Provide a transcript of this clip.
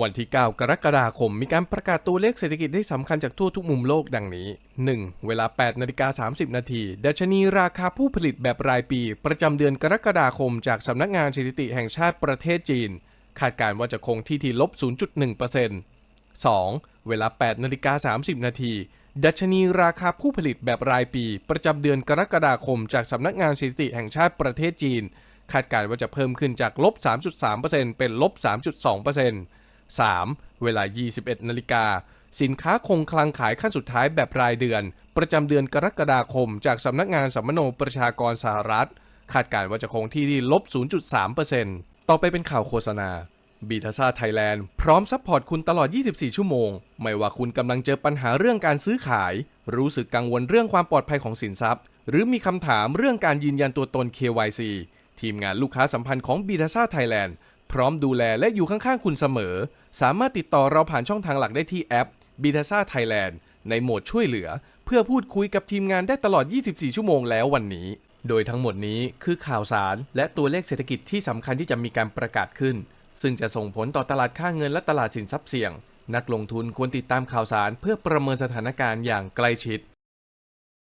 วันที่ 9 กรกฎาคม มีการประกาศตัวเลขเศรษฐกิจที่สำคัญจากทั่วทุกมุมโลกดังนี้ 1. เวลา 8นาฬิกา30 นาทีดัชนีราคาผู้ผลิตแบบรายปี ประจำเดือนกรกฎาคม จากสำนักงานสถิติแห่งชาติประเทศจีน คาดการณ์ว่าจะคงที่ที่ลบ 0.1% 2. เวลา 8นาฬิกา30 นาทีดัชนีราคาผู้ผลิตแบบรายปี ประจำเดือนกรกฎาคม จากสำนักงานสถิติแห่งชาติประเทศจีน คาดการณ์ว่าจะเพิ่มขึ้นจากลบ 3.3%เป็นลบ 3.2% 3. เวลา 21 นาฬิกา สินค้าคงคลังขายขั้นสุดท้ายแบบรายเดือน ประจำเดือนกรกฎาคม จากสำนักงานสัมมโนประชากรสหรัฐ คาดการณ์ว่าจะคงที่ที่ลบ 0.3%ต่อไปเป็นข่าวโฆษณาบีทาซาไทยแลนด์พร้อมซัพพอร์ตคุณตลอด 24 ชั่วโมง ไม่ว่าคุณกำลังเจอปัญหาเรื่องการซื้อขาย รู้สึกกังวลเรื่องความปลอดภัยของสินทรัพย์ หรือมีคำถามเรื่องการยืนยันตัวตน KYC ทีมงานลูกค้าสัมพันธ์ของบีทาซาไทยแลนด์ พร้อมดูแลและอยู่ข้างๆคุณเสมอ สามารถติดต่อเราผ่านช่องทางหลักได้ที่แอปบีทาซาไทยแลนด์ในโหมดช่วยเหลือ เพื่อพูดคุยกับทีมงานได้ตลอด 24 ชั่วโมงแล้ววันนี้ โดยทั้งหมดนี้คือข่าวสาร และตัวเลขเศรษฐกิจที่สำคัญที่จะมีการประกาศขึ้น ซึ่งจะส่งผลต่อตลาดค่าเงินและตลาดสินทรัพย์เสี่ยง นักลงทุนควรติดตามข่าวสารเพื่อประเมินสถานการณ์อย่างใกล้ชิด